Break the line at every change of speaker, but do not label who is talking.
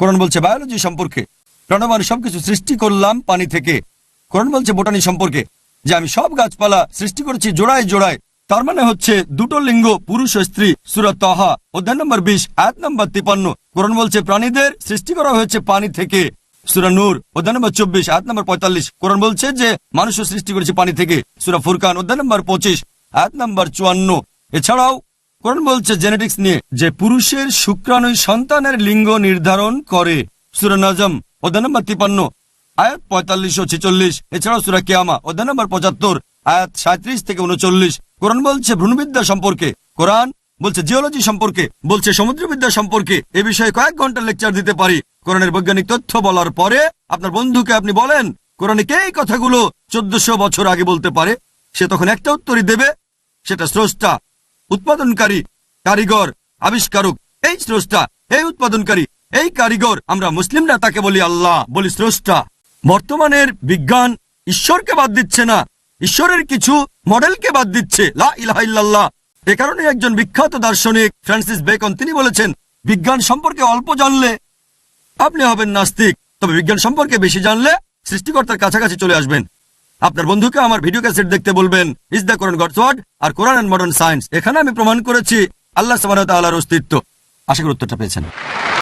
কোরআন বলছে বায়োলজি সম্পর্কে। আমি সবকিছু সৃষ্টি করলাম পানি থেকে। কোরআন বলছে বোটানি সম্পর্কে, যে আমি সব গাছপালা সৃষ্টি করেছি জোড়ায় জোড়ায়। তার মানে হচ্ছে দুটো লিঙ্গ, পুরুষ ও স্ত্রী সুরত তহা, অধ্যায় নম্বর বিশ, আয়াত নম্বর তিপান্ন। কোরআন বলছে প্রাণীদের সৃষ্টি করা হয়েছে পানি থেকে। সুরা নূর, অধ্যায় নম্বর চব্বিশ, আয়াত নম্বর পঁয়তাল্লিশ। কোরআন বলছে যে মানুষও সৃষ্টি করেছে পানি থেকে। সুরা ফুরকান, অধ্যায় নম্বর পঁচিশ, আয়াত নম্বর চুয়ান্ন। এছাড়াও কোরআন বলছে জেনেটিক্স নিয়ে, যে পুরুষের শুক্রাণু সন্তানের লিঙ্গ নির্ধারণ করে। সুরা নাজম, অধ্যায় নম্বর তিপান্ন আয়াত পঁয়তাল্লিশ ও ছেচল্লিশ। এছাড়াও সুরা কেয়ামা, অধ্যায় নম্বর পঁচাত্তর, আয়াত সাঁত্রিশ থেকে উনচল্লিশ। কোরআন বলছে, ভ্রূণবিদ্যা সম্পর্কে। কোরআন বলছে, জিওলজি সম্পর্কে। বলছে, সমুদ্রবিদ্যা সম্পর্কে। এ বিষয়ে কয়েক ঘণ্টা লেকচার দিতে পারি। কোরআনের বৈজ্ঞানিক তথ্য বলার পরে আপনার বন্ধুকে আপনি বলেন, কোরআনে কে এই কথাগুলো চোদ্দশো বছর আগে বলতে পারে? সে তখন একটা উত্তরই দেবে। সেটা স্রষ্টা। উৎপাদনকারী কারিগর আবিষ্কারক। এই স্রষ্টা, এই উৎপাদনকারী, এই কারিগর, আমরা মুসলিমরা তাকে বলি আল্লাহ, বলি স্রষ্টা। বর্তমানের বিজ্ঞান ঈশ্বরকে বাদ দিচ্ছে না, ঈশ্বরের কিছু মডেলকে বাদ দিচ্ছে। লা ইলাহা ইল্লাল্লাহ। এ কারণে একজন বিখ্যাত দার্শনিক ফ্রান্সিস বেকন, তিনি বলেছেন, বিজ্ঞান সম্পর্কে অল্প জানলে আপনি হবেন নাস্তিক, তবে বিজ্ঞান সম্পর্কে বেশি জানলে সৃষ্টিকর্তার কাছাকাছি চলে আসবেন। আপনার বন্ধুকে আমার ভিডিও ক্যাসেট দেখতে বলবেন is the Quran God's word R Quran and modern science এখানে আমি প্রমাণ করেছি, আল্লাহ সামার তাল্লাহর অস্তিত্ব। আশা করি উত্তরটা পেয়েছেন।